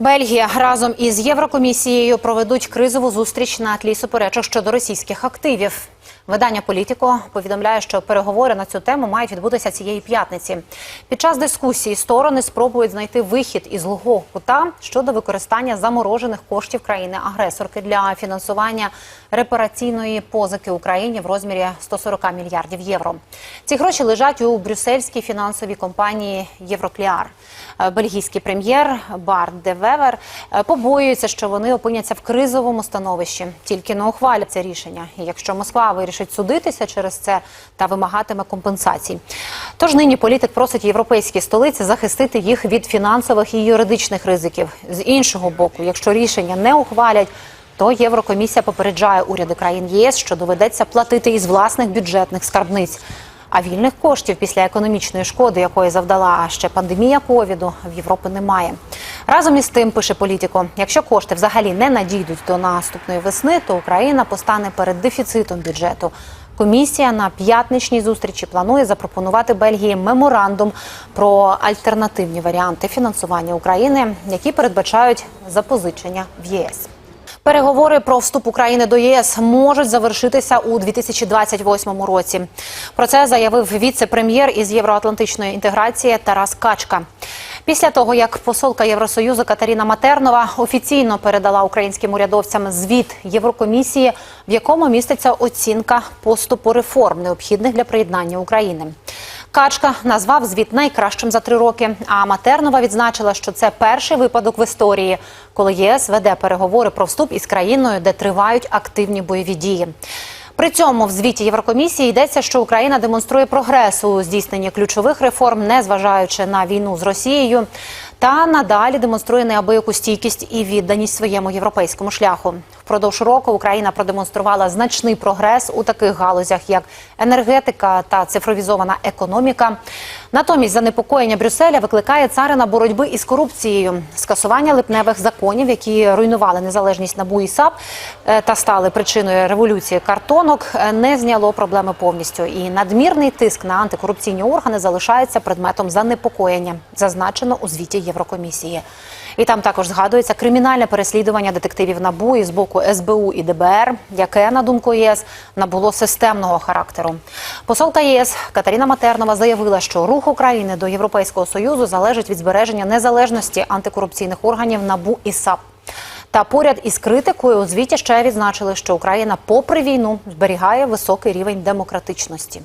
Бельгія разом із Єврокомісією проведуть кризову зустріч на тлі суперечок щодо російських активів. Видання Політіко повідомляє, що переговори на цю тему мають відбутися цієї п'ятниці. Під час дискусії сторони спробують знайти вихід із глухого кута щодо використання заморожених коштів країни-агресорки для фінансування репараційної позики Україні в розмірі 140 мільярдів євро. Ці гроші лежать у брюссельській фінансовій компанії Єврокліар. Е, Бельгійський прем'єр Барт де Вевер е, побоюється, що вони опиняться в кризовому становищі. Тільки не ухвалять це рішення. І якщо Москва вирішить судитися через це та вимагатиме компенсацій. Тож нині політик просить європейські столиці захистити їх від фінансових і юридичних ризиків. З іншого боку, якщо рішення не ухвалять. То Єврокомісія попереджає уряди країн ЄС, що доведеться платити із власних бюджетних скарбниць. А вільних коштів після економічної шкоди, якої завдала ще пандемія ковіду, в Європи немає. Разом із тим, пише політико, якщо кошти взагалі не надійдуть до наступної весни, то Україна постане перед дефіцитом бюджету. Комісія на п'ятничній зустрічі планує запропонувати Бельгії меморандум про альтернативні варіанти фінансування України, які передбачають запозичення в ЄС. Переговори про вступ України до ЄС можуть завершитися у 2028 році. Про це заявив віце-прем'єр із євроатлантичної інтеграції Тарас Качка. Після того, як посолка Євросоюзу Катерина Матернова офіційно передала українським урядовцям звіт Єврокомісії, в якому міститься оцінка поступу реформ, необхідних для приєднання України. Качка назвав звіт найкращим за три роки. А Матернова відзначила, що це перший випадок в історії, коли ЄС веде переговори про вступ із країною, де тривають активні бойові дії. При цьому в звіті Єврокомісії йдеться, що Україна демонструє прогрес у здійсненні ключових реформ, незважаючи на війну з Росією, та надалі демонструє неабияку стійкість і відданість своєму європейському шляху. Впродовж року Україна продемонструвала значний прогрес у таких галузях, як енергетика та цифровізована економіка. Натомість занепокоєння Брюсселя викликає царина боротьби із корупцією, скасування липневих законів, які руйнували незалежність НАБУ і САП е, та стали причиною революції картонок, е, не зняло проблеми повністю. І надмірний тиск на антикорупційні органи залишається предметом занепокоєння, зазначено у звіті Єврокомісії. І там також згадується кримінальне переслідування детективів НАБУ і з боку СБУ і ДБР, яке, на думку ЄС, набуло системного характеру. Посолка ЄС Катерина Матернова заявила, що рух України до Європейського союзу залежить від збереження незалежності антикорупційних органів НАБУ і САП. Та поряд із критикою у звіті ще відзначили, що Україна, попри війну, зберігає високий рівень демократичності.